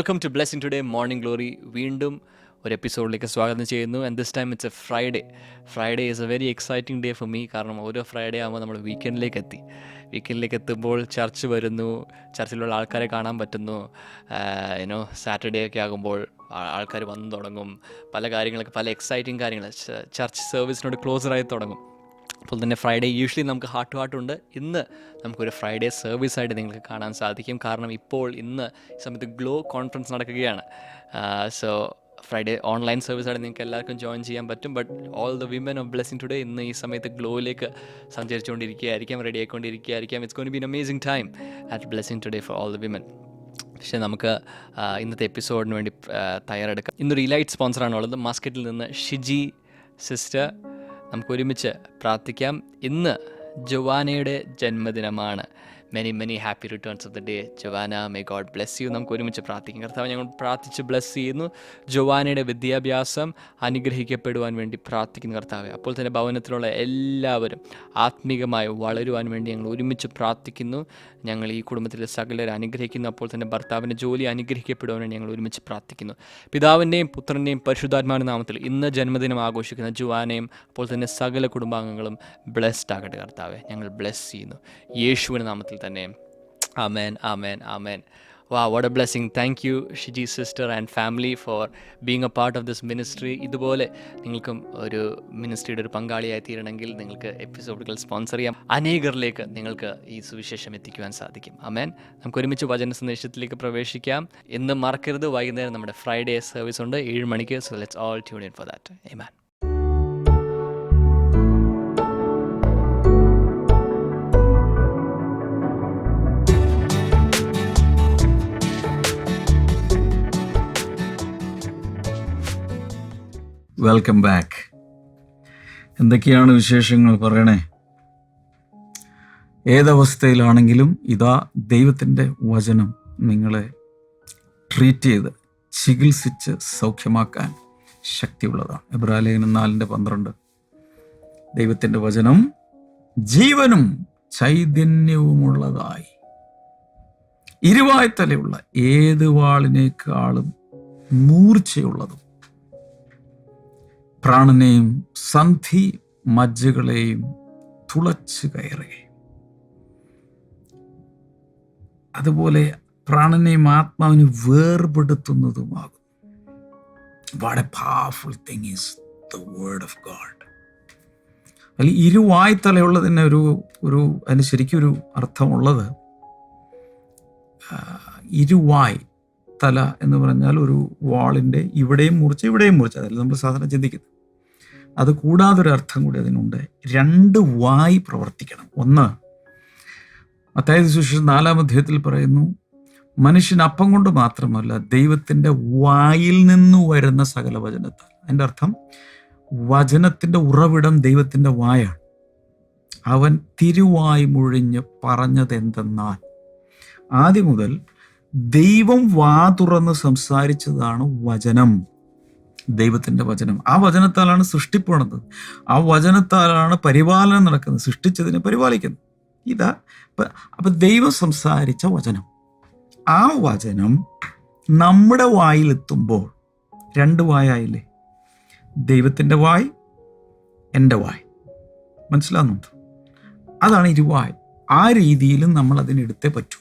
Welcome to blessing today morning glory വീണ്ടും ഒരു എപ്പിസോഡിലേക്ക് സ്വാഗതം ചെയ്യുന്നു. And this time it's a Friday Friday is a very exciting day for me കാരണം ഓരോ ഫ്രൈഡേ ആകുമ്പോൾ നമ്മൾ വീക്കെൻഡിലേക്ക് എത്തി. വീക്കെൻഡിലേക്ക് എത്തുമ്പോൾ ചർച്ച് വരുന്നു. ചർച്ചിലുള്ള ആൾക്കാരെ കാണാൻ പറ്റുന്നു. യുനോ സാറ്റർഡേ ഒക്കെ ആകുമ്പോൾ ആൾക്കാർ വന്നു തുടങ്ങും. പല കാര്യങ്ങളൊക്കെ പല എക്സൈറ്റിംഗ് കാര്യങ്ങൾ ചർച്ച് സർവീസിനോട് ആയി തുടങ്ങും. അപ്പോൾ തന്നെ ഫ്രൈഡേ യൂഷ്വലി നമുക്ക് ഹാർട്ട് ടു ഹാർട്ട് ഉണ്ട്. ഇന്ന് നമുക്കൊരു ഫ്രൈഡേ സർവീസ് ആയിട്ട് നിങ്ങൾക്ക് കാണാൻ സാധിക്കും. കാരണം ഇപ്പോൾ ഇന്ന് ഈ സമയത്ത് ഗ്ലോ കോൺഫറൻസ് നടക്കുകയാണ്. സോ ഫ്രൈഡേ ഓൺലൈൻ സർവീസ് ആയിട്ട് നിങ്ങൾക്ക് എല്ലാവർക്കും ജോയിൻ ചെയ്യാൻ പറ്റും. But all the women of blessing today ഇന്ന് ഈ സമയത്ത് ഗ്ലോയിലേക്ക് സഞ്ചരിച്ചുകൊണ്ടിരിക്കുകയായിരിക്കാം ready ആയിക്കൊണ്ടിരിക്കുകയായിരിക്കാം. It's gonna be amazing time at blessing today for all the women പക്ഷേ നമുക്ക് ഇന്നത്തെ എപ്പിസോഡിന് വേണ്ടി തയ്യാറെടുക്കാം. ഇന്നൊരു ഇലൈറ്റ് സ്പോൺസറാണുള്ളത് മാസ്കറ്റിൽ നിന്ന് ഷിജി സിസ്റ്റർ നമുക്ക് ഒരുമിച്ച് പ്രാർത്ഥിക്കാം. ഇന്ന് ജുവാനയുടെ ജന്മദിനമാണ്. Many many happy returns of the day Juana may God bless you നമുക്ക് ഒരുമിച്ച് പ്രാർത്ഥിക്കാം. കർത്താവ് ഞങ്ങൾ പ്രാർത്ഥിച്ച് ബ്ലെസ് ചെയ്യുന്നു. ജവാനയുടെ വിദ്യാഭ്യാസം അനുഗ്രഹിക്കപ്പെടുവാൻ വേണ്ടി പ്രാർത്ഥിക്കുന്നു കർത്താവ്. അപ്പോൾ തന്നെ ഭവനത്തിലുള്ള എല്ലാവരും ആത്മീകമായി വളരുവാൻ വേണ്ടി ഞങ്ങൾ ഒരുമിച്ച് പ്രാർത്ഥിക്കുന്നു. ഞങ്ങൾ ഈ കുടുംബത്തിലെ സകലരെ അനുഗ്രഹിക്കുന്നു. അപ്പോൾ തന്നെ ഭർത്താവിന്റെ ജോലി അനുഗ്രഹിക്കപ്പെടുവാൻ വേണ്ടി ഞങ്ങൾ ഒരുമിച്ച് പ്രാർത്ഥിക്കുന്നു. പിതാവിന്റെയും പുത്രന്റെയും പരിശുദ്ധാത്മാവിന്റെ നാമത്തിൽ ഇന്ന് ജന്മദിനം ആഘോഷിക്കുന്ന ജുവാനയും അപ്പോൾ തന്നെ സകല കുടുംബാംഗങ്ങളും ബ്ലെസ്ഡ് ആകട്ടെ കർത്താവെ. ഞങ്ങൾ ബ്ലെസ് ചെയ്യുന്നു. യേശുവിന്റെ നാമത്തിൽ തന്നെ ആമേൻ ആമേൻ ആമേൻ വാ what a blessing thank you Shiji sister and family for being a part of this ministry ഇതുപോലെ നിങ്ങൾക്കും ഒരു മിനിസ്ട്രിയുടെ ഒരു പങ്കാളിയായി തീരണമെങ്കിൽ നിങ്ങൾക്ക് എപ്പിസോഡുകൾ സ്പോൺസർ ചെയ്യാം. അനേകരിലേക്ക് നിങ്ങൾക്ക് ഈ സുവിശേഷം എത്തിക്കുവാൻ സാധിക്കും. അമേൻ നമുക്ക് ഒരുമിച്ച് വചന സന്ദേശത്തിലേക്ക് പ്രവേശിക്കാം. ഇന്ന് മറക്കരുത്. വൈകുന്നേരം നമ്മുടെ ഫ്രൈഡേ സർവീസ് ഉണ്ട്. ഏഴ് മണിക്ക് so let's all tune in for that amen welcome back എന്തൊക്കെയാണ് വിശേഷങ്ങൾ പറയണേ? ഏതവസ്ഥയിലാണെങ്കിലും ഇതാ ദൈവത്തിന്റെ വചനം നിങ്ങളെ ട്രീറ്റ് ചെയ്ത് ചികിത്സിച്ച് സൗഖ്യമാക്കാൻ ശക്തിയുള്ളതാണ്. എബ്രാലേഖനം നാലിന്റെ പന്ത്രണ്ട്. ദൈവത്തിന്റെ വചനം ജീവനും ചൈതന്യവുമുള്ളതായി. ഇരുവായ്ത്തലയുള്ള ഏത് വാളിനേക്കാളും മൂർച്ചയുള്ളതും പ്രാണനെയും സന്ധി മജ്ജകളെയും തുളച്ചു കയറി അതുപോലെ പ്രാണനെയും ആത്മാവിനെ വേർപെടുത്തുന്നതുമാകും. What a powerful thing is the word of God അതിൽ ഇരുവായ്ത്തലയുള്ളതിന് ഒരു ഒരു അതിന് ശരിക്കും ഒരു അർത്ഥമുള്ളത് ഇരുവായ് തല എന്ന് പറഞ്ഞാൽ ഒരു വാളിന്റെ ഇവിടെയും മുറിച്ച് ഇവിടെയും മുറിച്ച് അതല്ല നമ്മൾ സാധാരണ ചിന്തിക്കുന്നത്. അത് കൂടാതെ ഒരു അർത്ഥം കൂടി അതിനുണ്ട്. രണ്ട് വായി പ്രവർത്തിക്കണം. ഒന്ന് അത്തായത് സുശേഷം നാലാം അധ്യായത്തിൽ പറയുന്നു മനുഷ്യൻ അപ്പം കൊണ്ട് മാത്രമല്ല ദൈവത്തിന്റെ വായിൽ നിന്ന് വരുന്ന സകല വചനത്താൽ. അതിന്റെ അർത്ഥം വചനത്തിന്റെ ഉറവിടം ദൈവത്തിന്റെ വായാണ്. അവൻ തിരുവായി മുഴിഞ്ഞ് പറഞ്ഞതെന്തെന്നാൽ ആദ്യം മുതൽ ദൈവം വാ തുറന്ന് സംസാരിച്ചതാണ് വചനം. ദൈവത്തിന്റെ വചനം. ആ വചനത്താലാണ് സൃഷ്ടിപ്പുണത്. ആ വചനത്താലാണ് പരിപാലനം നടക്കുന്നത്. സൃഷ്ടിച്ചതിനെ പരിപാലിക്കുന്നത്. ഇതാ അപ്പൊ ദൈവം സംസാരിച്ച വചനം. ആ വചനം നമ്മുടെ വായിലെത്തുമ്പോൾ രണ്ട് വായായില്ലേ? ദൈവത്തിന്റെ വായ് എന്റെ വായ്. മനസ്സിലാകുന്നുണ്ട് അതാണ് ഇരുവായ്. ആ രീതിയിലും നമ്മൾ അതിനെടുത്തേ പറ്റൂ.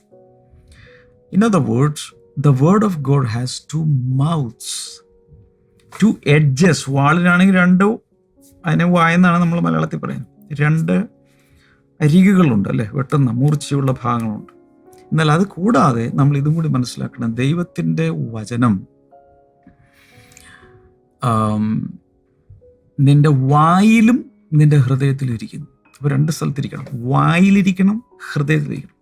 In other words, the word of God has two mouths, two edges. വാളിനാണെങ്കിൽ രണ്ട് അതിനെ വായെന്നാണ് നമ്മൾ മലയാളത്തിൽ പറയുന്നത്. രണ്ട് അരികുകളുണ്ട് അല്ലേ? വെട്ടുന്ന മൂർച്ചയുള്ള ഭാഗങ്ങളുണ്ട്. എന്നാൽ അത് കൂടാതെ നമ്മൾ ഇതും കൂടി മനസ്സിലാക്കണം. ദൈവത്തിന്റെ വചനം നിന്റെ വായിലും നിന്റെ ഹൃദയത്തിലും ഇരിക്കുന്നു. അപ്പോൾ രണ്ട് സ്ഥലത്തിരിക്കണം. വായിലിരിക്കണം ഹൃദയത്തിലിരിക്കണം.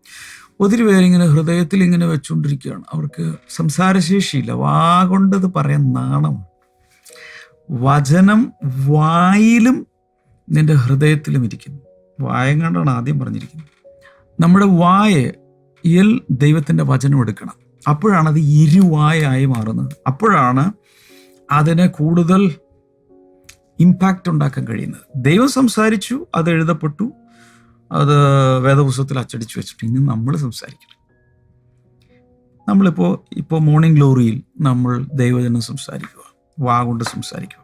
ഒത്തിരി പേരിങ്ങനെ ഹൃദയത്തിൽ ഇങ്ങനെ വെച്ചുകൊണ്ടിരിക്കുകയാണ്. അവർക്ക് സംസാരശേഷിയില്ല. വാ കൊണ്ടത് പറയാൻ നാണമാണ് വചനം വായിലും നിന്റെ ഹൃദയത്തിലും ഇരിക്കുന്നു. വായം കണ്ടാണ് ആദ്യം പറഞ്ഞിരിക്കുന്നത്. നമ്മുടെ വായയിൽ ദൈവത്തിന്റെ വചനം എടുക്കണം. അപ്പോഴാണ് അത് ഇരുവായായി മാറുന്നത്. അപ്പോഴാണ് അതിനെ കൂടുതൽ ഇമ്പാക്റ്റ് ഉണ്ടാക്കാൻ കഴിയുന്നത്. ദൈവം സംസാരിച്ചു അത് എഴുതപ്പെട്ടു അത് വേദപുസ്തകത്തിൽ അച്ചടിച്ച് വെച്ചിട്ട് ഇനി നമ്മൾ സംസാരിക്കണം. നമ്മളിപ്പോൾ ഇപ്പോൾ മോർണിംഗ് ഗ്ലോറിയിൽ നമ്മൾ ദൈവജനം സംസാരിക്കുക വാ കൊണ്ട് സംസാരിക്കുക.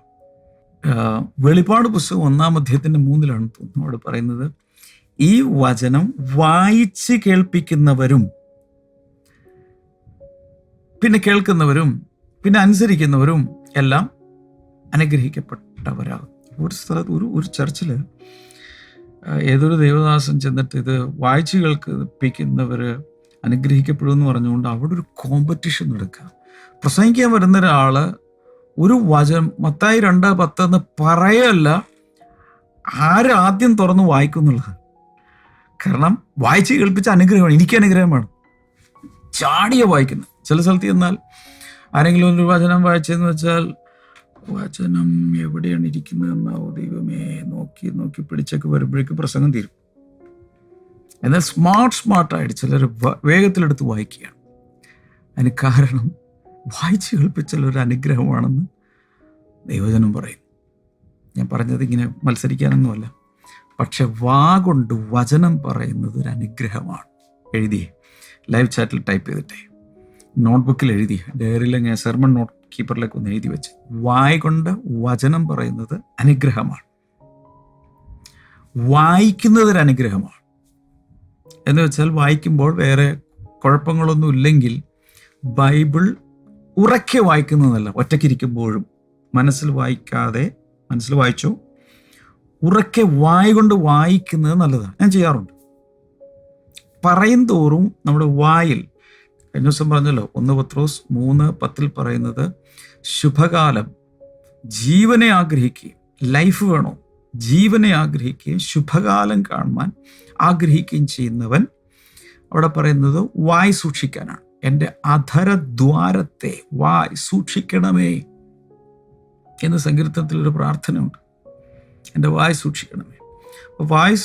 വെളിപാട് പുസ്തകം ഒന്നാം അധ്യായത്തിന്റെ മൂന്നിലാണ് തോന്നുന്നു അവിടെ പറയുന്നത് ഈ വചനം വായിച്ച് കേൾപ്പിക്കുന്നവരും പിന്നെ കേൾക്കുന്നവരും പിന്നെ അനുസരിക്കുന്നവരും എല്ലാം അനുഗ്രഹിക്കപ്പെട്ടവരാകും. ഒരു സ്ഥലത്ത് ഒരു ഒരു ചർച്ചിൽ ഏതൊരു ദേവദാസൻ ചെന്നിട്ട് ഇത് വായിച്ചു കേൾപ്പിക്കുന്നവർ അനുഗ്രഹിക്കപ്പെടുമെന്ന് പറഞ്ഞുകൊണ്ട് അവിടെ ഒരു കോമ്പറ്റീഷൻ നടക്കുക. പ്രസംഗിക്കാൻ വരുന്ന ഒരാൾ ഒരു വചനം മത്തായി രണ്ട് പത്ത് എന്ന് പറയല്ല ആരാദ്യം തുറന്ന് വായിക്കും എന്നുള്ളത്. കാരണം വായിച്ച് കേൾപ്പിച്ച അനുഗ്രഹമാണ് എനിക്ക് അനുഗ്രഹമാണ്. ചാടിയ വായിക്കുന്നത്. ചില സ്ഥലത്ത് ചെന്നാൽ ആരെങ്കിലും ഒരു വചനം വായിച്ചതെന്ന് വെച്ചാൽ വചനം എവിടെയാണ് ഇരിക്കുന്നതെന്നാവോ ദൈവമേ നോക്കി നോക്കി പിടിച്ചൊക്കെ വരുമ്പോഴേക്ക് പ്രസംഗം തീരും. എന്നാൽ സ്മാർട്ട് സ്മാർട്ടായിട്ട് ചിലർ വേഗത്തിലെടുത്ത് വായിക്കുകയാണ്. അതിന് കാരണം വായിച്ച് കേൾപ്പിച്ചാൽ ഒരു അനുഗ്രഹമാണെന്ന് ദൈവജനം പറയും. ഞാൻ പറഞ്ഞത് ഇങ്ങനെ മത്സരിക്കാനൊന്നുമല്ല. പക്ഷെ വാ കൊണ്ട് വചനം പറയുന്നത് ഒരു അനുഗ്രഹമാണ്. എഴുതിയേ. ലൈവ് ചാറ്റിൽ ടൈപ്പ് ചെയ്തിട്ടേ. നോട്ട്ബുക്കിൽ എഴുതി ഡയറിയിൽ ഞാൻ സെർമൺ നോട്ട് കീപ്പറിലേക്ക് ഒന്ന് എഴുതി വെച്ച്. വായ കൊണ്ട് വചനം പറയുന്നത് അനുഗ്രഹമാണ്. വായിക്കുന്നത് ഒരു അനുഗ്രഹമാണ്. എന്ന് വെച്ചാൽ വായിക്കുമ്പോൾ വേറെ കുഴപ്പങ്ങളൊന്നും ഇല്ലെങ്കിൽ ബൈബിൾ ഉറക്കെ വായിക്കുന്നതല്ല. ഒറ്റയ്ക്കിരിക്കുമ്പോഴും മനസ്സിൽ വായിക്കാതെ മനസ്സിൽ വായിച്ചു. ഉറക്കെ വായ കൊണ്ട് വായിക്കുന്നത് നല്ലതാണ്. ഞാൻ ചെയ്യാറുണ്ട്. പറയും തോറും നമ്മുടെ വായിൽ കഴിഞ്ഞ ദിവസം പറഞ്ഞല്ലോ ഒന്ന് പത്രോസ് മൂന്ന് പത്തിൽ പറയുന്നത് ശുഭകാലം. ജീവനെ ആഗ്രഹിക്കുകയും ലൈഫ് വേണോ? ജീവനെ ആഗ്രഹിക്കുകയും ശുഭകാലം കാണുവാൻ ആഗ്രഹിക്കുകയും ചെയ്യുന്നവൻ അവിടെ പറയുന്നത് വായ് സൂക്ഷിക്കാനാണ്. എന്റെ അധരദ്വാരത്തെ വായ് സൂക്ഷിക്കണമേ എന്ന് സങ്കീർത്തനത്തിൽ ഒരു പ്രാർത്ഥനയുണ്ട്. എന്റെ വായ് സൂക്ഷിക്കണമേ. അപ്പോൾ വായ്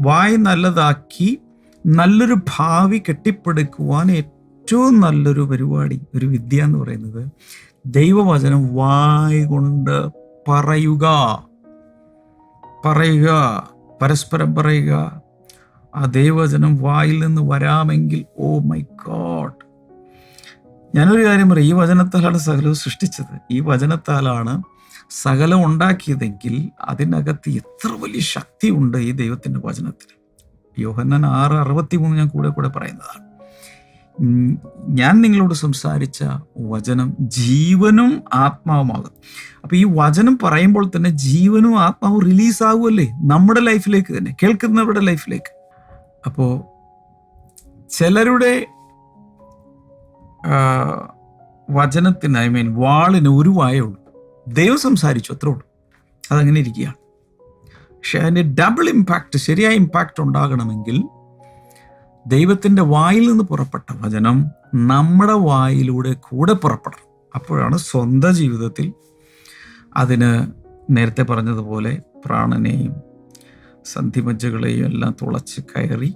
വായ് നല്ലതാക്കി നല്ലൊരു ഭാവി കെട്ടിപ്പടുക്കുവാൻ ഏറ്റവും നല്ലൊരു പരിപാടി ഒരു വിദ്യ എന്ന് പറയുന്നത് ദൈവവചനം വായ് കൊണ്ട് പറയുക. പറയുക. പരസ്പരം പറയുക. ആ ദൈവവചനം വായിൽ നിന്ന് വരാമെങ്കിൽ ഓ മൈ ഗോഡ്. ഞാനൊരു കാര്യം പറയും. ഈ വചനത്താലാണ് സകലവും സൃഷ്ടിച്ചത്. ഈ വചനത്താലാണ് സകലം ഉണ്ടാക്കിയതെങ്കിൽ അതിനകത്ത് എത്ര വലിയ ശക്തി ഉണ്ട് ഈ ദൈവത്തിന്റെ വചനത്തിൽ. യോഹന്നൻ ആറ് അറുപത്തി മൂന്ന് ഞാൻ കൂടെ കൂടെ പറയുന്നതാണ്. ഞാൻ നിങ്ങളോട് സംസാരിച്ച വചനം ജീവനും ആത്മാവുമാകും. അപ്പൊ ഈ വചനം പറയുമ്പോൾ തന്നെ ജീവനും ആത്മാവും റിലീസ് ആകുമല്ലേ നമ്മുടെ ലൈഫിലേക്ക് തന്നെ കേൾക്കുന്നവരുടെ ലൈഫിലേക്ക് അപ്പോ ചിലരുടെ വചനത്തിന് ഐ മീൻ വാളിന് ഒരു വായുള്ളൂ ദൈവം സംസാരിച്ചു അത്രേ ഉള്ളൂ. അതങ്ങനെ ഇരിക്കുകയാണ്. പക്ഷെ അതിന്റെ ഡബിൾ ഇമ്പാക്റ്റ് ശരിയായ ഇമ്പാക്റ്റ് ഉണ്ടാകണമെങ്കിൽ ദൈവത്തിന്റെ വായിൽ നിന്ന് പുറപ്പെട്ട വചനം നമ്മുടെ വായിലൂടെ കൂടെ പുറപ്പെടണം. അപ്പോഴാണ് സ്വന്തം ജീവിതത്തിൽ അതിന് നേരത്തെ പറഞ്ഞതുപോലെ പ്രാണനെയും സന്ധിമജ്ജകളെയും എല്ലാം തുളച്ച് കയറി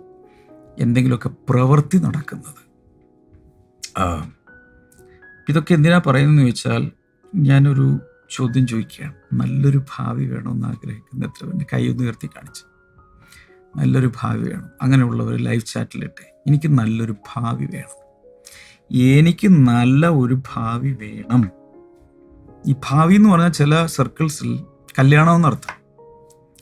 എന്തെങ്കിലുമൊക്കെ പ്രവൃത്തി നടക്കുന്നത്. ഇതൊക്കെ എന്തിനാ പറയുന്നതെന്ന് ചോദിച്ചാൽ ഞാനൊരു ചോദ്യം ചോദിക്കുകയാണ്. നല്ലൊരു ഭാവി വേണമെന്ന് ആഗ്രഹിക്കുന്ന എത്ര പേരുടെ കൈ ഉയർത്തി കാണിച്ചു. നല്ലൊരു ഭാവി വേണം. അങ്ങനെയുള്ളവർ ലൈവ് ചാറ്റിലിട്ടെ എനിക്ക് നല്ലൊരു ഭാവി വേണം. എനിക്ക് നല്ല ഒരു ഭാവി വേണം. ഈ ഭാവി എന്ന് പറഞ്ഞാൽ ചില സർക്കിൾസിൽ കല്യാണം എന്നർത്ഥം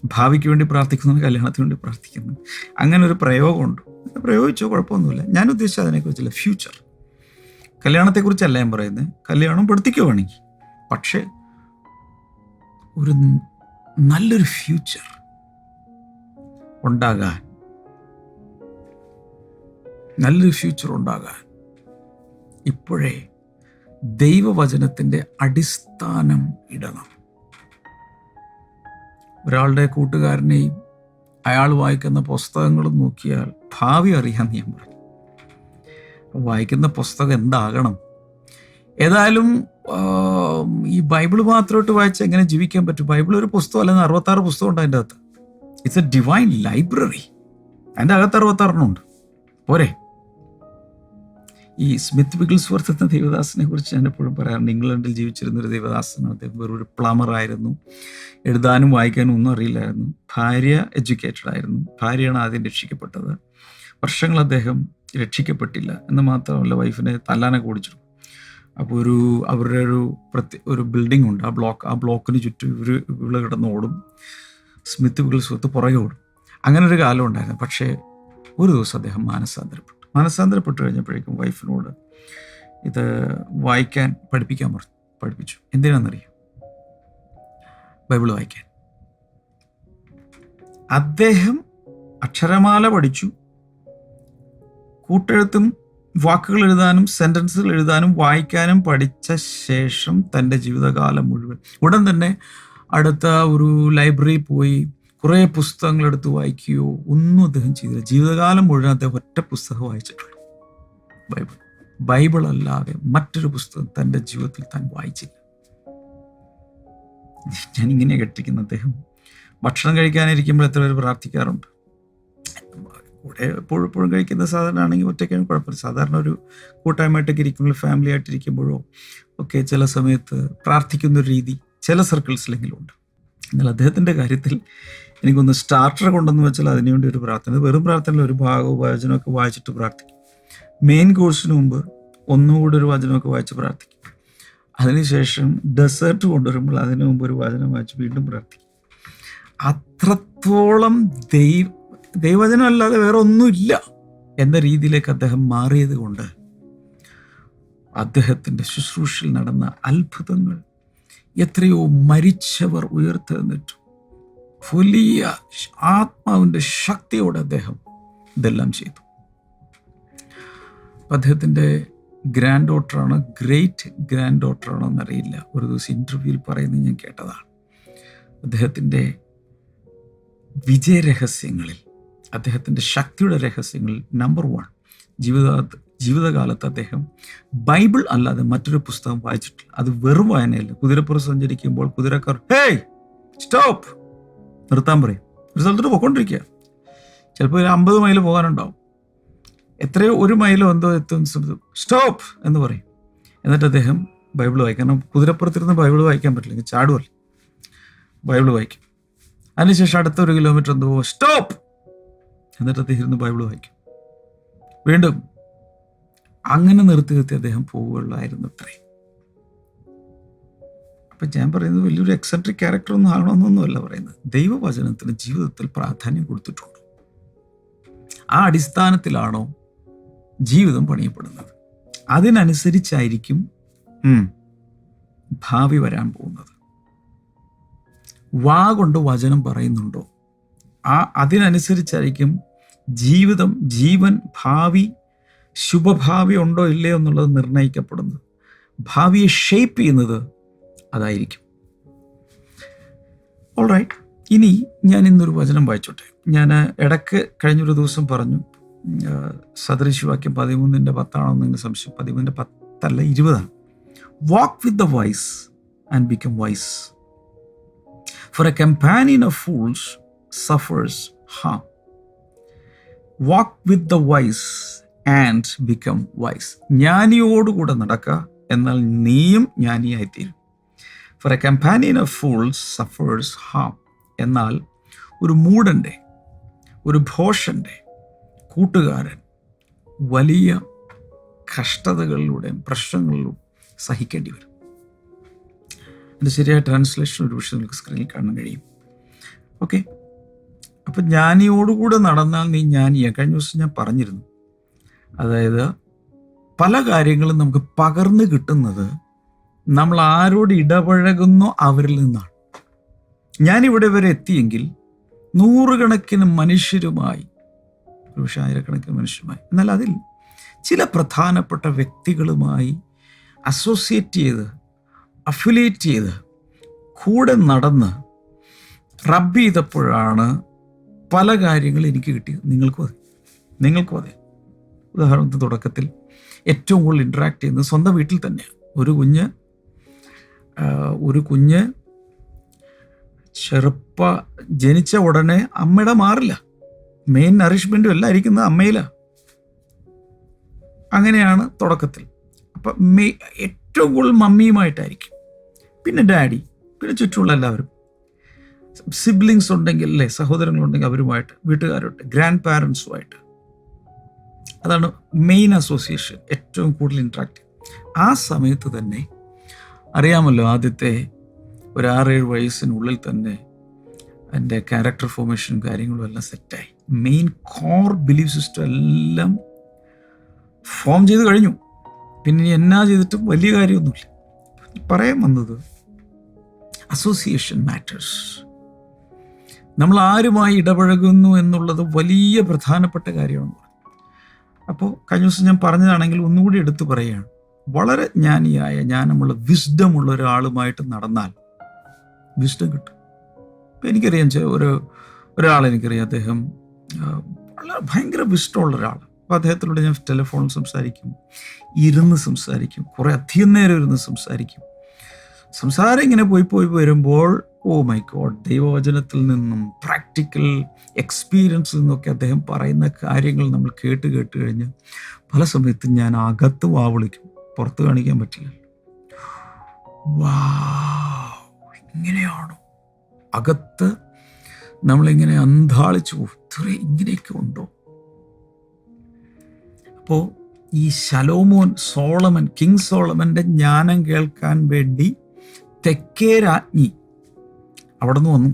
ഭാവിക്ക് വേണ്ടി പ്രാർത്ഥിക്കുന്നു കല്യാണത്തിന് വേണ്ടി പ്രാർത്ഥിക്കുന്നു. അങ്ങനെ ഒരു പ്രയോഗമുണ്ട്. പ്രയോഗിച്ചോ കുഴപ്പമൊന്നുമില്ല. ഞാൻ ഉദ്ദേശിച്ചത് അതിനെക്കുറിച്ചില്ല ഫ്യൂച്ചർ കല്യാണത്തെക്കുറിച്ചല്ല ഞാൻ പറയുന്നത്. കല്യാണം വേണമെങ്കിൽ പക്ഷേ ഒരു നല്ലൊരു ഫ്യൂച്ചർ ഉണ്ടാകാൻ. നല്ലൊരു ഫ്യൂച്ചർ ഉണ്ടാകാൻ. ഇപ്പോഴേ ദൈവവചനത്തിന്റെ അടിസ്ഥാനം ഇടണം. ഒരാളുടെ കൂട്ടുകാരനെയും അയാൾ വായിക്കുന്ന പുസ്തകങ്ങളും നോക്കിയാൽ ഭാവി അറിയാമെന്ന് ഞാൻ പറഞ്ഞു. വായിക്കുന്ന പുസ്തകം എന്താകണം? ഏതായാലും ഈ ബൈബിൾ മാത്രമായിട്ട് വായിച്ച് എങ്ങനെ ജീവിക്കാൻ പറ്റും? ബൈബിൾ ഒരു പുസ്തകം അല്ലെങ്കിൽ അറുപത്താറ് പുസ്തകം ഉണ്ട് അതിന്റെ അകത്ത്. ഇറ്റ്സ് എ ഡിവൈൻ ലൈബ്രറി അതിന്റെ അകത്ത് അറുപത്താറെണ്ണമുണ്ട് പോരെ. ഈ സ്മിത്ത് വിഗിൾസ്വർത്ത് എന്ന ദേവദാസിനെ കുറിച്ച് ഞാൻ എപ്പോഴും പറയാറുണ്ട്. ഇംഗ്ലണ്ടിൽ ജീവിച്ചിരുന്ന ഒരു ദേവദാസനാണ് അദ്ദേഹം. വെറൊരു പ്ലമർ ആയിരുന്നു. എഴുതാനും വായിക്കാനും ഒന്നും അറിയില്ലായിരുന്നു. ഭാര്യ എഡ്യൂക്കേറ്റഡ് ആയിരുന്നു. ഭാര്യയാണ് ആദ്യം രക്ഷിക്കപ്പെട്ടത്. വർഷങ്ങൾ അദ്ദേഹം രക്ഷിക്കപ്പെട്ടില്ല. എന്ന് മാത്രമല്ല വൈഫിനെ തല്ലാനൊക്കെ ഓടിച്ചിരുന്നു. അപ്പോൾ ഒരു അവരുടെ ഒരു പ്രത്യേക ഒരു ബിൽഡിംഗ് ഉണ്ട്. ആ ബ്ലോക്ക് ആ ബ്ലോക്കിന് ചുറ്റും ഇവർ ഇവിടെ കിടന്ന് ഓടും. സ്മിത്ത് വിഗിൾസ്വത്ത് പുറകെ ഓടും. അങ്ങനെ ഒരു കാലം ഉണ്ടായിരുന്നു. പക്ഷേ ഒരു ദിവസം അദ്ദേഹം മാനസാന്തരപ്പെട്ടു. മാനസാന്തരപ്പെട്ട് കഴിഞ്ഞപ്പോഴേക്കും വൈഫിനോട് ഇത് വായിക്കാൻ പഠിപ്പിക്കാൻ പറഞ്ഞു. പഠിപ്പിച്ചു. എന്തിനാണെന്നറിയാം? ബൈബിൾ വായിക്കാൻ. അദ്ദേഹം അക്ഷരമാല പഠിച്ചു. കൂട്ടെഴുത്തും വാക്കുകൾ എഴുതാനും സെന്റൻസുകൾ എഴുതാനും വായിക്കാനും പഠിച്ച ശേഷം തന്റെ ജീവിതകാലം മുഴുവൻ. ഉടൻ തന്നെ അടുത്ത ഒരു ലൈബ്രറിയിൽ പോയി കുറേ പുസ്തകങ്ങൾ എടുത്ത് വായിക്കുകയോ ഒന്നും അദ്ദേഹം ചെയ്തില്ല. ജീവിതകാലം മുഴുവൻ അദ്ദേഹം ഒറ്റ പുസ്തകം വായിച്ചിട്ടുള്ളൂ ബൈബിൾ. ബൈബിൾ അല്ലാതെ മറ്റൊരു പുസ്തകം തന്റെ ജീവിതത്തിൽ താൻ വായിച്ചില്ല. ഞാൻ ഇങ്ങനെ കെട്ടിക്കുന്ന അദ്ദേഹം ഭക്ഷണം കഴിക്കാനിരിക്കുമ്പോൾ എത്ര പേര് പ്രാർത്ഥിക്കാറുണ്ട്? കൂടെ എപ്പോഴും എപ്പോഴും കഴിക്കുന്ന സാധാരണ ആണെങ്കിൽ ഒറ്റയ്ക്കാണ് കുഴപ്പമില്ല സാധാരണ ഒരു കൂട്ടായ്മയായിട്ടൊക്കെ ഇരിക്കുമ്പോൾ ഫാമിലി ആയിട്ടിരിക്കുമ്പോഴോ ഒക്കെ ചില സമയത്ത് പ്രാർത്ഥിക്കുന്ന രീതി ചില സർക്കിൾസിലെങ്കിലും ഉണ്ട് എന്നാൽ അദ്ദേഹത്തിന്റെ കാര്യത്തിൽ എനിക്കൊന്ന് സ്റ്റാർട്ടർ കൊണ്ടെന്ന് വെച്ചാൽ അതിനുവേണ്ടി ഒരു പ്രാർത്ഥന. വെറും പ്രാർത്ഥനയിൽ ഒരു ഭാഗവും വചനമൊക്കെ വായിച്ചിട്ട് പ്രാർത്ഥിക്കും. മെയിൻ കോഴ്സിന് മുമ്പ് ഒന്നുകൂടി ഒരു വചനമൊക്കെ വായിച്ച് പ്രാർത്ഥിക്കും. അതിനുശേഷം ഡെസേർട്ട് കൊണ്ടുവരുമ്പോൾ അതിനു മുമ്പ് ഒരു വചനം വായിച്ച് വീണ്ടും പ്രാർത്ഥിക്കും. അത്രത്തോളം ദൈവ ദൈവചനം അല്ലാതെ വേറെ ഒന്നുമില്ല എന്ന രീതിയിലേക്ക് അദ്ദേഹം മാറിയത് കൊണ്ട് അദ്ദേഹത്തിന്റെ ശുശ്രൂഷയിൽ നടന്ന അത്ഭുതങ്ങൾ എത്രയോ മരിച്ചവർ ഉയർത്തെഴുന്നിട്ടു വലിയ ആത്മാവിന്റെ ശക്തിയോടെ അദ്ദേഹം ഇതെല്ലാം ചെയ്തു. അദ്ദേഹത്തിന്റെ ഗ്രാൻഡ് ഡോട്ടറാണ് ഗ്രേറ്റ് ഗ്രാൻഡ് ഡോട്ടറാണോ എന്നറിയില്ല ഒരു ദിവസം ഇന്റർവ്യൂവിൽ പറയുന്നത് ഞാൻ കേട്ടതാണ്. അദ്ദേഹത്തിന്റെ വിജയരഹസ്യങ്ങളിൽ അദ്ദേഹത്തിന്റെ ശക്തിയുടെ രഹസ്യങ്ങളിൽ നമ്പർ വൺ ജീവിത ജീവിതകാലത്ത് അദ്ദേഹം ബൈബിൾ അല്ലാതെ മറ്റൊരു പുസ്തകം വായിച്ചിട്ടില്ല. അത് വെറും വായനയല്ല. കുതിരപ്പുറം സഞ്ചരിക്കുമ്പോൾ കുതിരക്കാർ ഹേയ് സ്റ്റോപ്പ്! നിർത്താൻ പറയും. ഒരു സ്ഥലത്തോട്ട് പോയിക്കൊണ്ടിരിക്കുക. ചിലപ്പോൾ ഒരു അമ്പത് മൈൽ പോകാനുണ്ടാവും. എത്രയോ ഒരു മൈലോ എന്തോ എത്തും സ്റ്റോപ്പ്! എന്ന് പറയും. എന്നിട്ട് അദ്ദേഹം ബൈബിൾ വായിക്കും. കാരണം കുതിരപ്പുറത്തിരുന്ന് ബൈബിൾ വായിക്കാൻ പറ്റില്ല. ചാടുമല്ല ബൈബിൾ വായിക്കും. അതിനുശേഷം അടുത്ത ഒരു കിലോമീറ്റർ എന്തോ സ്റ്റോപ്പ്! എന്നിട്ട് അദ്ദേഹം ഇരുന്ന് ബൈബിൾ വായിക്കും. വീണ്ടും അങ്ങനെ നിർത്തി നിർത്തി അദ്ദേഹം പോവുകയുള്ളായിരുന്നു അത്രേ അപ്പം ഞാൻ പറയുന്നത് വലിയൊരു എക്സെൻട്രിക് ക്യാരക്ടർ ഒന്നും ആകണമെന്നൊന്നുമല്ല പറയുന്നത്. ദൈവവചനത്തിന് ജീവിതത്തിൽ പ്രാധാന്യം കൊടുത്തിട്ടുണ്ട്. ആ അടിസ്ഥാനത്തിലാണോ ജീവിതം പണിയപ്പെടുന്നത്? അതിനനുസരിച്ചായിരിക്കും ഭാവി വരാൻ പോകുന്നത്. വാ കൊണ്ട് വചനം പറയുന്നുണ്ടോ? ആ അതിനനുസരിച്ചായിരിക്കും ജീവിതം ജീവൻ ഭാവി ശുഭഭാവി ഉണ്ടോ ഇല്ലയോ എന്നുള്ളത് നിർണയിക്കപ്പെടുന്നത്. ഭാവിയെ ഷേപ്പ് ചെയ്യുന്നത് അതായിരിക്കും. ഓൾറൈറ്റ് ഇനി ഞാൻ ഇന്നൊരു വചനം വായിച്ചോട്ടെ. ഞാൻ ഇടയ്ക്ക് കഴിഞ്ഞൊരു ദിവസം പറഞ്ഞു സദൃശിവാക്യം പതിമൂന്നിന്റെ പത്താണോ എന്ന് സംശയം. പതിമൂന്നിന്റെ പത്തല്ല ഇരുപതാണ്. Walk with the wise and become wise for a companion of fools suffers harm walk with the wise and become wise ജ്ഞാനിയോടുകൂടെ നടക്കുക എന്നാൽ നീയും ജ്ഞാനിയായിത്തീരും. For a companion of fools suffers harm എന്നാൽ ഒരു മൂടന്റെ ഒരു ഭോഷന്റെ കൂട്ടുകാരൻ വലിയ കഷ്ടതകളിലൂടെയും പ്രശ്നങ്ങളിലും സഹിക്കേണ്ടി വരും. അതിന്റെ ശരിയായ ട്രാൻസ്ലേഷൻ ഒരു പക്ഷേ നിങ്ങൾക്ക് സ്ക്രീനിൽ കാണാൻ കഴിയും. ഓക്കെ അപ്പം ജ്ഞാനിയോടുകൂടെ നടന്നാൽ നീ ജ്ഞാനിയാണ് കഴിഞ്ഞ ദിവസം ഞാൻ പറഞ്ഞിരുന്നു. അതായത് പല കാര്യങ്ങളും നമുക്ക് പകർന്നു കിട്ടുന്നത് നമ്മൾ ആരോട് ഇടപഴകുന്നോ അവരിൽ നിന്നാണ്. ഞാനിവിടെ വരെ എത്തിയെങ്കിൽ നൂറുകണക്കിന് മനുഷ്യരുമായി ഒരുപക്ഷെ ആയിരക്കണക്കിന് മനുഷ്യരുമായി എന്നാൽ അതിൽ ചില പ്രധാനപ്പെട്ട വ്യക്തികളുമായി അസോസിയേറ്റ് ചെയ്ത് അഫിലിയേറ്റ് ചെയ്ത് കൂടെ നടന്ന് റബ്ബ് ചെയ്തപ്പോഴാണ് പല കാര്യങ്ങളും എനിക്ക് കിട്ടിയത്. നിങ്ങൾക്കും അതെ. നിങ്ങൾക്കും അതെ. ഉദാഹരണത്തിന് തുടക്കത്തിൽ ഏറ്റവും കൂടുതൽ ഇൻട്രാക്ട് ചെയ്യുന്നത് സ്വന്തം വീട്ടിൽ തന്നെയാണ് ഒരു കുഞ്ഞ് ഒരു കുഞ്ഞ് ചെറുപ്പ ജനിച്ച ഉടനെ അമ്മയുടെ മാറില്ല. മെയിൻ നറിഷ്മെന്റും എല്ലാം ഇരിക്കുന്നത് അമ്മയിലാണ് അങ്ങനെയാണ് തുടക്കത്തിൽ. അപ്പം മെയ് ഏറ്റവും കൂടുതൽ മമ്മിയുമായിട്ടായിരിക്കും. പിന്നെ ഡാഡി പിന്നെ ചുറ്റുമുള്ള എല്ലാവരും. സിബ്ലിങ്സ് ഉണ്ടെങ്കിൽ അല്ലേ സഹോദരങ്ങളുണ്ടെങ്കിൽ അവരുമായിട്ട് വീട്ടുകാരുമായിട്ട് ഗ്രാൻഡ് പാരൻസുമായിട്ട് അതാണ് മെയിൻ അസോസിയേഷൻ ഏറ്റവും കൂടുതൽ ഇൻട്രാക്ട് ആ സമയത്ത് തന്നെ അറിയാമല്ലോ ആദ്യത്തെ ഒരു ആറേഴ് വയസ്സിനുള്ളിൽ തന്നെ എന്റെ ക്യാരക്ടർ ഫോർമേഷനും കാര്യങ്ങളും എല്ലാം സെറ്റായി മെയിൻ കോർ ബിലീഫ് സിസ്റ്റം എല്ലാം ഫോം ചെയ്ത് കഴിഞ്ഞു. പിന്നെ എന്നാ ചെയ്തിട്ടും വലിയ കാര്യമൊന്നുമില്ല. പറയാൻ വന്നത് അസോസിയേഷൻ മാറ്റേഴ്സ് നമ്മൾ ആരുമായി ഇടപഴകുന്നു എന്നുള്ളത് വലിയ പ്രധാനപ്പെട്ട കാര്യമാണ്. അപ്പോൾ കഴിഞ്ഞ ദിവസം ഞാൻ പറഞ്ഞതാണെങ്കിൽ ഒന്നുകൂടി എടുത്തു പറയുകയാണ്. വളരെ ജ്ഞാനിയായ ജ്ഞാനമുള്ള വിസ്ഡമുള്ള ഒരാളുമായിട്ട് നടന്നാൽ വിസ്ഡം കിട്ടും. ഇപ്പം എനിക്കറിയാം ഒരു ഒരാളെനിക്കറിയാം അദ്ദേഹം വളരെ ഭയങ്കര വിസ്ഡമുള്ള ഒരാൾ അപ്പോൾ അദ്ദേഹത്തിലൂടെ ഞാൻ ടെലിഫോണിൽ സംസാരിക്കും ഇരുന്ന് സംസാരിക്കും കുറേ അധികം നേരം ഇരുന്ന് സംസാരിക്കും. സംസാരം ഇങ്ങനെ പോയി പോയി വരുമ്പോൾ ഓ മൈ ഗോഡ് ദൈവവചനത്തിൽ നിന്നും പ്രാക്ടിക്കൽ എക്സ്പീരിയൻസിൽ നിന്നൊക്കെ അദ്ദേഹം പറയുന്ന കാര്യങ്ങൾ നമ്മൾ കേട്ട് കേട്ട് കഴിഞ്ഞ് പല സമയത്തും ഞാൻ അകത്ത് വാവിളിക്കും പുറത്ത് കാണിക്കാൻ പറ്റില്ല. വാ ഇങ്ങനെയാണോ? അകത്ത് നമ്മളിങ്ങനെ അന്താളിച്ചു പോകും. ഇത്ര ഇങ്ങനെയൊക്കെ ഉണ്ടോ? അപ്പോൾ ഈ ശലോമോൻ സോളമൻ കിങ് സോളമന്റെ ജ്ഞാനം കേൾക്കാൻ വേണ്ടി തെക്കേ രാജ്ഞി അവിടെ നിന്ന് വന്നു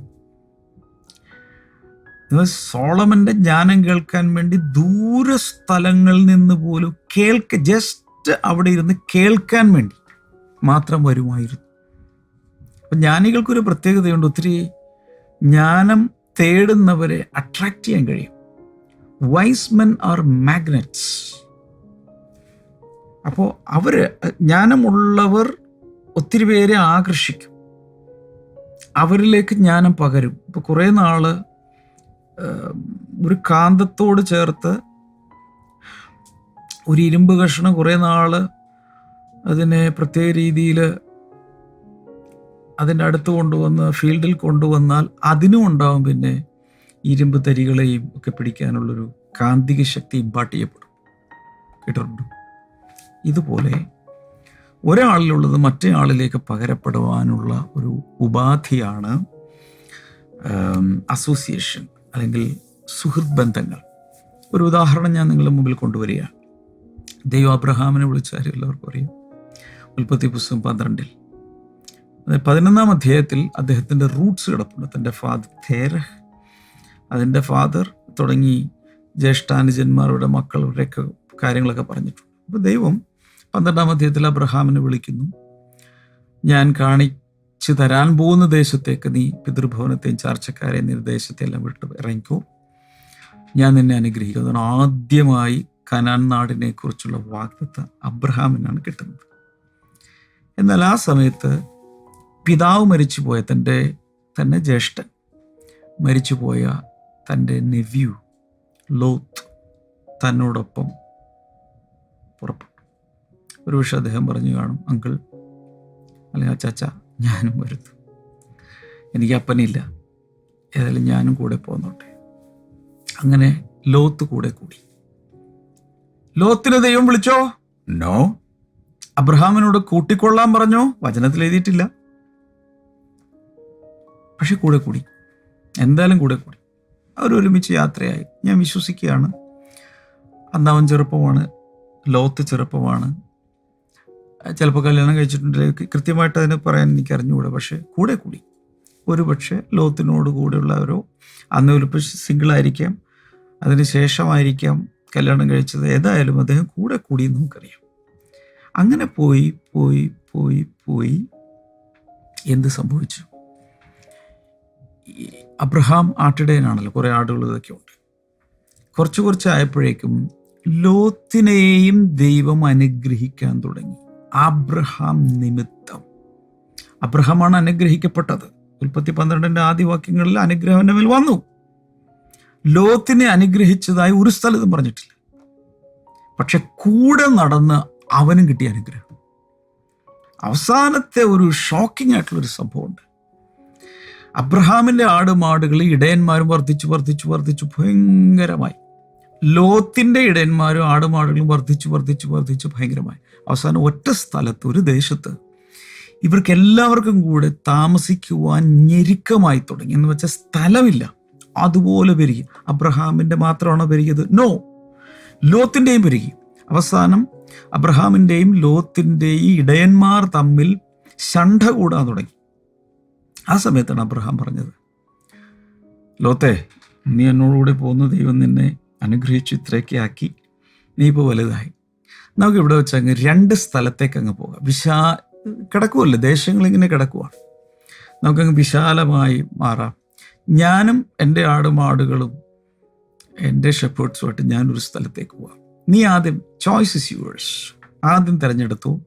സോളമന്റെ ജ്ഞാനം കേൾക്കാൻ വേണ്ടി ദൂര സ്ഥലങ്ങളിൽ നിന്ന് പോലും കേൾക്ക ജസ്റ്റ് അവിടെ ഇരുന്ന് കേൾക്കാൻ വേണ്ടി മാത്രം വരുമായിരുന്നു. അപ്പൊ ജ്ഞാനികൾക്കൊരു പ്രത്യേകതയുണ്ട്. ഒത്തിരി ജ്ഞാനം തേടുന്നവരെ അട്രാക്ട് ചെയ്യാൻ കഴിയും. വൈസ് മെൻ ആർ മാഗ്നറ്റ്സ് അപ്പോൾ അവർ ജ്ഞാനമുള്ളവർ ഒത്തിരി പേരെ ആകർഷിക്കും. അവരിലേക്ക് ജ്ഞാനം പകരും. ഇപ്പോൾ കുറേ നാൾ ഒരു കാന്തത്തോട് ചേർത്ത് ഒരു ഇരുമ്പ് കഷ്ണം കുറേ നാൾ അതിനെ പ്രത്യേക രീതിയിൽ അതിന്റെ അടുത്ത് കൊണ്ടുവന്ന് ഫീൽഡിൽ കൊണ്ടുവന്നാൽ അതിനും ഉണ്ടാവും പിന്നെ ഇരുമ്പ് തരികളെയും ഒക്കെ പിടിക്കാനുള്ളൊരു കാന്തിക ശക്തി ഇമ്പാർട്ട് ചെയ്യപ്പെടും. കേട്ടിട്ടുണ്ട്? ഇതുപോലെ ഒരാളിലുള്ളത് മറ്റേ ആളിലേക്ക് പകരപ്പെടുവാനുള്ള ഒരു ഉപാധിയാണ് അസോസിയേഷൻ അല്ലെങ്കിൽ സുഹൃത് ബന്ധങ്ങൾ. ഒരു ഉദാഹരണം ഞാൻ നിങ്ങളുടെ മുമ്പിൽ കൊണ്ടുവരികയാണ്. ദൈവ അബ്രഹാമിനെ വിളിച്ചാൽ എല്ലാവർക്കും അറിയാം. ഉൽപ്പത്തി പുസ്തകം പന്ത്രണ്ടിൽ. പതിനൊന്നാം അധ്യായത്തിൽ അദ്ദേഹത്തിന്റെ റൂട്ട്സ് കിടപ്പുണ്ട്. തന്റെ ഫാദർ തേരഹ് അതിന്റെ ഫാദർ തുടങ്ങി ജ്യേഷ്ഠാനുജന്മാരുടെ മക്കളുടെയൊക്കെ കാര്യങ്ങളൊക്കെ പറഞ്ഞിട്ടുണ്ട്. അപ്പോൾ ദൈവം പന്ത്രണ്ടാം അധ്യായത്തിൽ അബ്രഹാമിനെ വിളിക്കുന്നു. ഞാൻ കാണിച്ചു തരാൻ പോകുന്ന ദേശത്തേക്ക് നീ പിതൃഭവനത്തെയും ചാർച്ചക്കാരെയും നീ ദേശത്തെ എല്ലാം വിട്ട് ഇറങ്ങിക്കോ. ഞാൻ നിന്നെ അനുഗ്രഹിക്കും അതാണ് ആദ്യമായി കനാൻ നാടിനെ കുറിച്ചുള്ള വാഗ്ദത്ത് അബ്രഹാമിനാണ് കിട്ടുന്നത്. എന്നാൽ ആ സമയത്ത് പിതാവ് മരിച്ചുപോയ തന്റെ തന്നെ ജ്യേഷ്ഠൻ മരിച്ചുപോയ തന്റെ നെവ്യൂ ലോത്ത് തന്നോടൊപ്പം പുറപ്പെട്ടു. ഒരുപക്ഷെ അദ്ദേഹം പറഞ്ഞു കാണും അങ്കിൾ അല്ലെങ്കിൽ അച്ചാച്ച ഞാനും വരുത്തു എനിക്ക് അപ്പനില്ല. ഏതായാലും ഞാനും കൂടെ പോന്നോട്ടെ. അങ്ങനെ ലോത്ത് കൂടെ കൂടി. ലോത്തിനെ ദൈവം വിളിച്ചോ? നോ അബ്രഹാമിനോട് കൂട്ടിക്കൊള്ളാൻ പറഞ്ഞോ? വചനത്തിൽ എഴുതിയിട്ടില്ല. പക്ഷെ കൂടെ കൂടി. എന്തായാലും കൂടെ കൂടി. അവർ ഒരുമിച്ച് യാത്രയായി. ഞാൻ വിശ്വസിക്കുകയാണ്. അന്ന് അവൻ ചെറുപ്പമാണ്. ലോത്ത് ചെറുപ്പമാണ്. ചിലപ്പോൾ കല്യാണം കഴിച്ചിട്ടുണ്ടെങ്കിൽ കൃത്യമായിട്ട് അതിനെ പറയാൻ എനിക്ക് അറിഞ്ഞുകൂടാ പക്ഷേ കൂടെ കൂടി. ഒരു പക്ഷേ ലോത്തിനോട് കൂടെയുള്ളവരോ അന്ന് ഒരു പക്ഷേ സിംഗിൾ ആയിരിക്കാം അതിന് ശേഷമായിരിക്കാം കല്യാണം കഴിച്ചത്. ഏതായാലും അദ്ദേഹം കൂടെ കൂടി നമുക്കറിയാം. അങ്ങനെ പോയി പോയി പോയി പോയി എന്ത് സംഭവിച്ചു? അബ്രഹാം ആട്ടിടയനാണല്ലോ. കുറേ ആടുകൾ ഇതൊക്കെ ഉണ്ട്. കുറച്ച് കുറച്ച് ആയപ്പോഴേക്കും ലോത്തിനെയും ദൈവം അനുഗ്രഹിക്കാൻ തുടങ്ങി. അബ്രഹാം നിമിത്തം. അബ്രഹാമാണ് അനുഗ്രഹിക്കപ്പെട്ടത്. ഉൽപ്പത്തി പന്ത്രണ്ടിന്റെ ആദ്യ വാക്യങ്ങളിൽ അനുഗ്രഹം മേൽ വന്നു. ലോത്തിനെ അനുഗ്രഹിച്ചതായി ഒരു സ്ഥലത്തും പറഞ്ഞിട്ടില്ല. പക്ഷെ കൂടെ നടന്ന് അവനും കിട്ടിയ അനുഗ്രഹം. അവസാനത്തെ ഒരു ഷോക്കിംഗ് ആയിട്ടുള്ള ഒരു സംഭവമുണ്ട് അബ്രഹാമിന്റെ ആടുമാടുകൾ ഇടയന്മാരും വർദ്ധിച്ചു വർദ്ധിച്ചു വർദ്ധിച്ചു ഭയങ്കരമായി. ലോത്തിന്റെ ഇടയന്മാരും ആടുമാടുകളും വർദ്ധിച്ചു വർദ്ധിച്ചു വർദ്ധിച്ചു ഭയങ്കരമായി. അവസാനം ഒറ്റ സ്ഥലത്ത് ഒരു ദേശത്ത് ഇവർക്ക് എല്ലാവർക്കും കൂടെ താമസിക്കുവാൻ ഞെരുക്കമായി തുടങ്ങി. എന്ന് വെച്ചാൽ സ്ഥലമില്ല. അതുപോലെ പെരുകി. അബ്രഹാമിന്റെ മാത്രമാണോ പെരുകിയത്? നോ ലോത്തിന്റെയും പെരുകി. അവസാനം അബ്രഹാമിന്റെയും ലോത്തിന്റെയും ഇടയന്മാർ തമ്മിൽ ശണ്ഠ കൂടാൻ തുടങ്ങി. ആ സമയത്താണ് അബ്രഹാം പറഞ്ഞത് ലോത്തെ നീ എന്നോടുകൂടെ പോകുന്ന ദൈവം നിന്നെ അനുഗ്രഹിച്ചു ഇത്രയൊക്കെ ആക്കി നീ ഇപ്പോൾ വലുതായി. നമുക്ക് ഇവിടെ വെച്ച് അങ്ങ് രണ്ട് സ്ഥലത്തേക്ക് അങ്ങ് പോകാം. വിശാ കിടക്കുമല്ലോ ദേശങ്ങളിങ്ങനെ കിടക്കുവാണ്. നമുക്കങ്ങ് വിശാലമായി മാറാം. ഞാനും എന്റെ ആടുമാടുകളും എന്റെ ഷെപ്പേർട്സുമായിട്ട് ഞാനൊരു സ്ഥലത്തേക്ക് പോവാം. നീ ആദ്യം ചോയ്സ് ഇസ് യുവേഴ്സ് ആദ്യം തിരഞ്ഞെടുത്തു.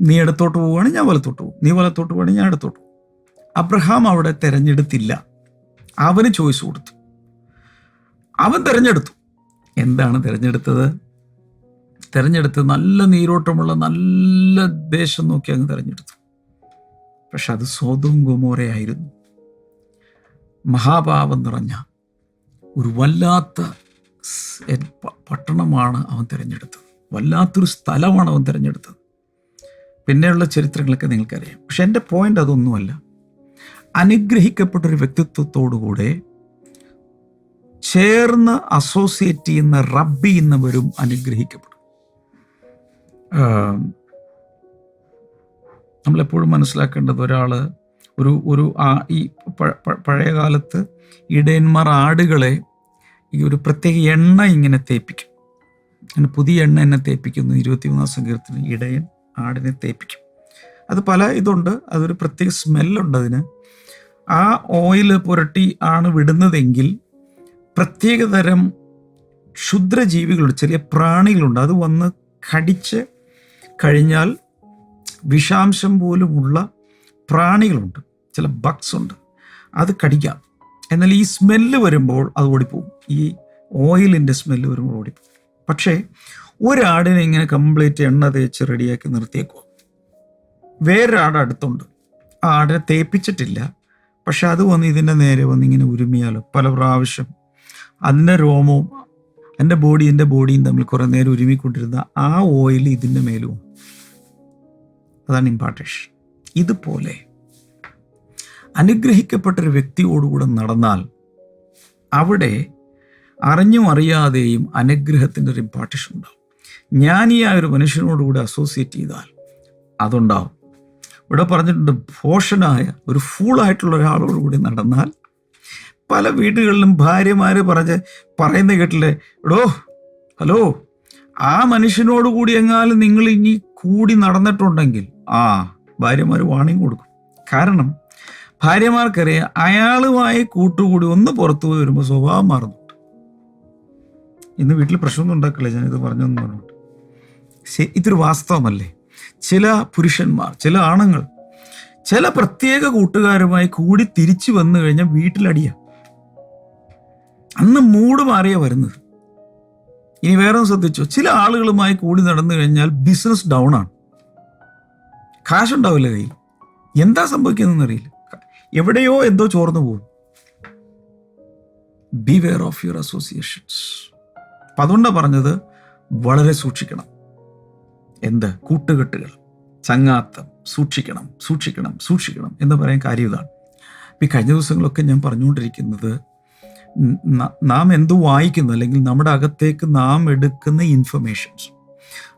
നീ ഇടത്തോട്ട് പോവുകയാണെങ്കിൽ ഞാൻ വലത്തോട്ട് പോകും. നീ വലത്തോട്ട് പോവുകയാണെങ്കിൽ ഞാൻ ഇടത്തോട്ട് പോകും. അബ്രഹാം അവിടെ തിരഞ്ഞെടുത്തില്ല. അവന് ചോയ്സ് കൊടുത്തു. അവൻ തിരഞ്ഞെടുത്തു. എന്താണ് തിരഞ്ഞെടുത്തത്? തിരഞ്ഞെടുത്ത് നല്ല നീരോട്ടമുള്ള നല്ല ദേശം നോക്കി അങ്ങ് തിരഞ്ഞെടുത്തു. പക്ഷെ അത് സ്വതും ഗുമോരയായിരുന്നു മഹാഭാവം നിറഞ്ഞ ഒരു വല്ലാത്ത പട്ടണമാണ് അവൻ തിരഞ്ഞെടുത്തത്. വല്ലാത്തൊരു സ്ഥലമാണ് അവൻ തിരഞ്ഞെടുത്തത്. പിന്നെയുള്ള ചരിത്രങ്ങളൊക്കെ നിങ്ങൾക്കറിയാം. പക്ഷെ എന്റെ പോയിന്റ് അതൊന്നുമല്ല. അനുഗ്രഹിക്കപ്പെട്ടൊരു വ്യക്തിത്വത്തോടുകൂടെ ചേർന്ന് അസോസിയേറ്റ് ചെയ്യുന്ന റബ്ബി എന്നവരും അനുഗ്രഹിക്കപ്പെടും. നമ്മളെപ്പോഴും മനസ്സിലാക്കേണ്ടത് ഒരാൾ ഒരു ഒരു ആ- ഈ പഴയ കാലത്ത് ഇടയന്മാർ ആടുകളെ ഈ ഒരു പ്രത്യേക എണ്ണ ഇങ്ങനെ തേപ്പിക്കും. അങ്ങനെ പുതിയ എണ്ണ എന്നെ തേപ്പിക്കുന്നു. ഇരുപത്തിമൂന്നാം സങ്കീർത്തിന് ഇടയൻ ആടിനെ തേപ്പിക്കും. അത് പല ഇതുണ്ട്. അതൊരു പ്രത്യേക സ്മെല്ലുണ്ട് അതിന് ആ ഓയിൽ പുരട്ടി ആണ് വിടുന്നതെങ്കിൽ പ്രത്യേകതരം ക്ഷുദ്രജീവികളുണ്ട്. ചെറിയ പ്രാണികളുണ്ട്. അത് വന്ന് കടിച്ച് കഴിഞ്ഞാൽ വിഷാംശം പോലുമുള്ള പ്രാണികളുണ്ട്. ചില ബക്സ് ഉണ്ട്. അത് കടിക്കാം. എന്നാൽ ഈ സ്മെല്ല് വരുമ്പോൾ അത് ഓടിപ്പോവും ഈ ഓയിലിന്റെ സ്മെല്ല് വരുമ്പോൾ ഓടിപ്പോകും. പക്ഷേ ഒരാടിനെ ഇങ്ങനെ കംപ്ലീറ്റ് എണ്ണ തേച്ച് റെഡിയാക്കി നിർത്തിയേക്കുക. വേറൊരാട് അടുത്തുണ്ട്. ആ ആടിനെ തേപ്പിച്ചിട്ടില്ല. പക്ഷെ അത് വന്ന് ഇതിന്റെ നേരെ വന്ന് ഇങ്ങനെ ഉരുമിയാലോ. പല പ്രാവശ്യം അതിന്റെ രോമവും എന്റെ ബോഡി എന്റെ ബോഡിയും തമ്മിൽ കുറേ നേരം ഒരുമിക്കൊണ്ടിരുന്ന ആ ഓയിൽ ഇതിന്റെ മേലും അതാണ് ഇമ്പാർട്ടേഷൻ ഇതുപോലെ അനുഗ്രഹിക്കപ്പെട്ടൊരു വ്യക്തിയോടുകൂടെ നടന്നാൽ അവിടെ അറിഞ്ഞും അറിയാതെയും അനുഗ്രഹത്തിന്റെ ഒരു ഇമ്പാർട്ടേഷൻ ഉണ്ടാവും. ജ്ഞാനിയായ ഒരു മനുഷ്യനോടുകൂടെ അസോസിയേറ്റ് ചെയ്താൽ അതുണ്ടാവും. ഇവിടെ പറഞ്ഞിട്ടുണ്ട് ഭോഷനായ ഒരു ഫൂളായിട്ടുള്ള ഒരാളോടുകൂടി നടന്നാൽ പല വീടുകളിലും ഭാര്യമാർ പറഞ്ഞ് പറയുന്ന കേട്ടില്ലേ? എടോ ഹലോ ആ മനുഷ്യനോട് കൂടി എങ്ങാലും നിങ്ങൾ ഇനി കൂടി നടന്നിട്ടുണ്ടെങ്കിൽ ആ ഭാര്യമാർ വാണിംഗ് കൊടുക്കും. കാരണം ഭാര്യമാർക്കറിയാം അയാളുമായി കൂട്ടുകൂടി ഒന്ന് പുറത്തു പോയി വരുമ്പോൾ സ്വഭാവം മാറുന്നുണ്ട് ഇന്ന് വീട്ടിൽ പ്രശ്നമൊന്നും ഉണ്ടാക്കില്ല? ഞാനിത് പറഞ്ഞെന്ന് പറഞ്ഞോട്ട്. ഇതൊരു വാസ്തവമല്ലേ? ചില പുരുഷന്മാർ ചില ആണുങ്ങൾ ചില പ്രത്യേക കൂട്ടുകാരുമായി കൂടി തിരിച്ചു വന്നു കഴിഞ്ഞാൽ വീട്ടിലടിയ. അന്ന് മൂട് മാറിയാ വരുന്നത്. ഇനി വേറെ ശ്രദ്ധിച്ചു. ചില ആളുകളുമായി കൂടി നടന്നു കഴിഞ്ഞാൽ ബിസിനസ് ഡൗൺ ആണ്. കാശ് ഉണ്ടാവില്ല കയ്യിൽ. എന്താ സംഭവിക്കുന്നതെന്ന് അറിയില്ല. എവിടെയോ എന്തോ ചോർന്നു പോകും. Beware of your associations അപ്പം അതുകൊണ്ടാണ് പറഞ്ഞത് വളരെ സൂക്ഷിക്കണം. എന്ത്? കൂട്ടുകെട്ടുകൾ. ചങ്ങാത്തം. സൂക്ഷിക്കണം സൂക്ഷിക്കണം സൂക്ഷിക്കണം എന്ന് പറയാൻ കാര്യം ഇതാണ്. ഈ കഴിഞ്ഞ ദിവസങ്ങളൊക്കെ ഞാൻ പറഞ്ഞുകൊണ്ടിരിക്കുന്നത് ന- എന്ത് വായിക്കുന്നു? അല്ലെങ്കിൽ നമ്മുടെ അകത്തേക്ക് നാം എടുക്കുന്ന ഇൻഫർമേഷൻസ്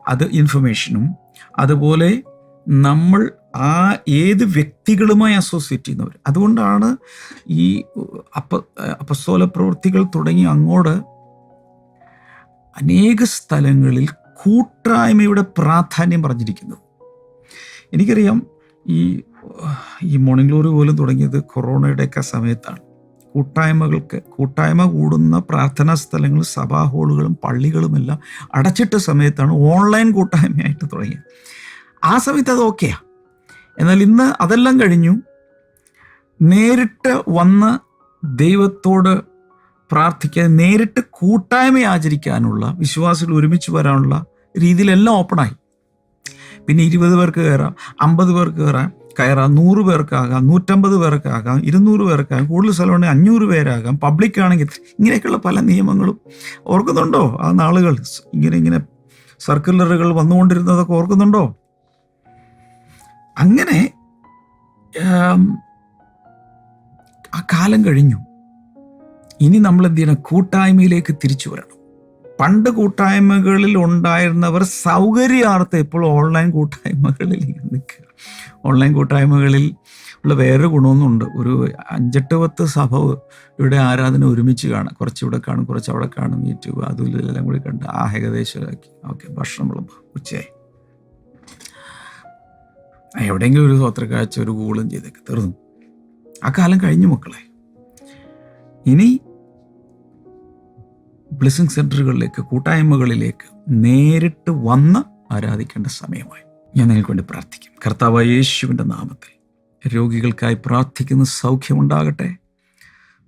അത് ഇൻഫർമേഷനും അതുപോലെ നമ്മൾ ആ ഏത് വ്യക്തികളുമായി അസോസിയേറ്റ് ചെയ്യുന്നവർ അതുകൊണ്ടാണ് ഈ അപ്പ അപ്പസ്തോല പ്രവൃത്തികൾ തുടങ്ങി അങ്ങോട്ട് അനേക സ്ഥലങ്ങളിൽ കൂട്ടായ്മയുടെ പ്രാധാന്യം പറഞ്ഞിരിക്കുന്നത്. എനിക്കറിയാം ഈ ഈ മോർണിംഗ് ഗ്ലോറി പോലും തുടങ്ങിയത് കൊറോണയുടെയൊക്കെ സമയത്താണ്. കൂട്ടായ്മകൾക്ക് കൂട്ടായ്മ കൂടുന്ന പ്രാർത്ഥനാ സ്ഥലങ്ങൾ സഭാ ഹാളുകളും പള്ളികളുമെല്ലാം അടച്ചിട്ട സമയത്താണ് ഓൺലൈൻ കൂട്ടായ്മയായിട്ട് തുടങ്ങിയത്. ആ സമയത്ത് അത് ഓക്കെയാ. എന്നാൽ ഇന്ന് അതെല്ലാം കഴിഞ്ഞു. നേരിട്ട് വന്ന് ദൈവത്തോട് പ്രാർത്ഥിക്കാൻ നേരിട്ട് കൂട്ടായ്മ ആചരിക്കാനുള്ള വിശ്വാസികൾ ഒരുമിച്ച് വരാനുള്ള രീതിയിലെല്ലാം ഓപ്പണായി. പിന്നെ ഇരുപത് പേർക്ക് കയറാം അമ്പത് പേർക്ക് കയറാം കയറാം. നൂറ് പേർക്കാകാം നൂറ്റമ്പത് പേർക്കാകാം ഇരുന്നൂറ് പേർക്കാകാം കൂടുതൽ സ്ഥലമുണ്ടെങ്കിൽ അഞ്ഞൂറ് പേരാകാം. പബ്ലിക് ആണെങ്കിൽ ഇങ്ങനെയൊക്കെയുള്ള പല നിയമങ്ങളും. ഓർക്കുന്നുണ്ടോ ആ നാളുകൾ? ഇങ്ങനെ ഇങ്ങനെ സർക്കുലറുകൾ വന്നുകൊണ്ടിരുന്നതൊക്കെ ഓർക്കുന്നുണ്ടോ? അങ്ങനെ ആ കാലം കഴിഞ്ഞു. ഇനി നമ്മൾ എന്ത് ചെയ്യണം? കൂട്ടായ്മയിലേക്ക് തിരിച്ചു വരണം. പണ്ട് കൂട്ടായ്മകളിൽ ഉണ്ടായിരുന്നവർ സൗകര്യാർത്ഥം ഇപ്പോൾ ഓൺലൈൻ കൂട്ടായ്മകളിൽ നിൽക്കുക. ഓൺലൈൻ കൂട്ടായ്മകളിൽ ഉള്ള വേറൊരു ഗുണമൊന്നുമുണ്ട്. ഒരു അഞ്ചെട്ട് പത്ത് സഭ ഇവിടെ ആരാധന ഒരുമിച്ച് കാണാം. കുറച്ച് ഇവിടെ കാണും കുറച്ച് അവിടെ കാണും. യൂട്യൂബ് അതും എല്ലാം കൂടി കണ്ട് ആ ഏകദേശമാക്കി ഓക്കെ ഭക്ഷണം വിളമ്പ്. ഉച്ചയായി. എവിടെയെങ്കിലും ഒരു സ്വത്രക്കാഴ്ച ഒരു ഗൂളും ചെയ്തേക്ക് തീർന്നു. ആ കാലം കഴിഞ്ഞു മക്കളെ. ഇനി ബ്ലെസ്സിങ് സെന്ററുകളിലേക്ക് കൂട്ടായ്മകളിലേക്ക് നേരിട്ട് വന്ന് ആരാധിക്കേണ്ട സമയമായി. ഞാൻ നിങ്ങൾക്ക് വേണ്ടി പ്രാർത്ഥിക്കും. കർത്താവ് യേശുവിന്റെ നാമത്തിൽ രോഗികൾക്കായി പ്രാർത്ഥിക്കുന്ന സൗഖ്യമുണ്ടാകട്ടെ.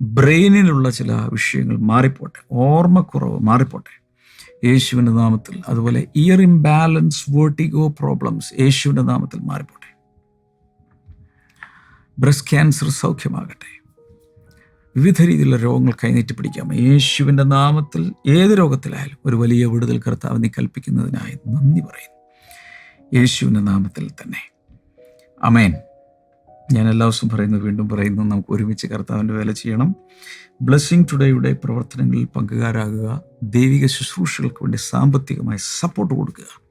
ബ്രെയിനിലുള്ള ചില വിഷയങ്ങൾ മാറിപ്പോട്ടെ. ഓർമ്മക്കുറവ് മാറിപ്പോട്ടെ. യേശുവിന്റെ നാമത്തിൽ അതുപോലെ ഇയർ ഇംബാലൻസ് വേർട്ടിഗോ പ്രോബ്ലംസ് യേശുവിന്റെ നാമത്തിൽ മാറിപ്പോട്ടെ. ബ്രസ്റ്റ് ക്യാൻസർ സൗഖ്യമാകട്ടെ. വിവിധ രീതിയിലുള്ള രോഗങ്ങൾ കൈനീട്ടി പിടിക്കാം. യേശുവിന്റെ നാമത്തിൽ ഏത് രോഗത്തിലായാലും ഒരു വലിയ വിടുതൽ കർത്താവ് നീ കൽപ്പിക്കുന്നതിനായി നന്ദി പറയുന്നു. യേശുവിന്റെ നാമത്തിൽ തന്നെ. അമേൻ ഞാൻ എല്ലാ ദിവസവും പറയുന്നു വീണ്ടും പറയുന്നു. നമുക്ക് ഒരുമിച്ച് കർത്താവിന്റെ വേല ചെയ്യണം. ബ്ലെസ്സിങ് ടുഡേയുടെ പ്രവർത്തനങ്ങളിൽ പങ്കുകാരാകുക. ദൈവിക ശുശ്രൂഷകൾക്ക് വേണ്ടി സാമ്പത്തികമായി സപ്പോർട്ട് കൊടുക്കുക.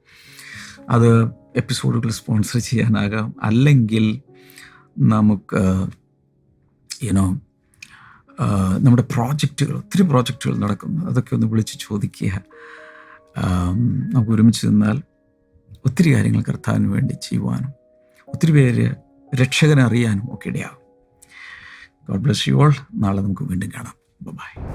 അത് എപ്പിസോഡുകൾ സ്പോൺസർ ചെയ്യാനാകാം. അല്ലെങ്കിൽ നമുക്ക് യുനോ നമ്മുടെ പ്രോജക്റ്റുകൾ ഒത്തിരി പ്രോജക്റ്റുകൾ നടക്കുന്നു. അതൊക്കെ ഒന്ന് വിളിച്ച് ചോദിക്കുക. നമുക്ക് ഒരുമിച്ച് നിന്നാൽ ഒത്തിരി കാര്യങ്ങൾ കർത്താവിന് വേണ്ടി ചെയ്യുവാനും ഒത്തിരി പേര് രക്ഷകനെ അറിയാനും ഒക്കെ ഇടയാകും. ഗോഡ് ബ്ലസ് യു ഓൾ നാളെ നമുക്ക് വീണ്ടും കാണാം. ബൈ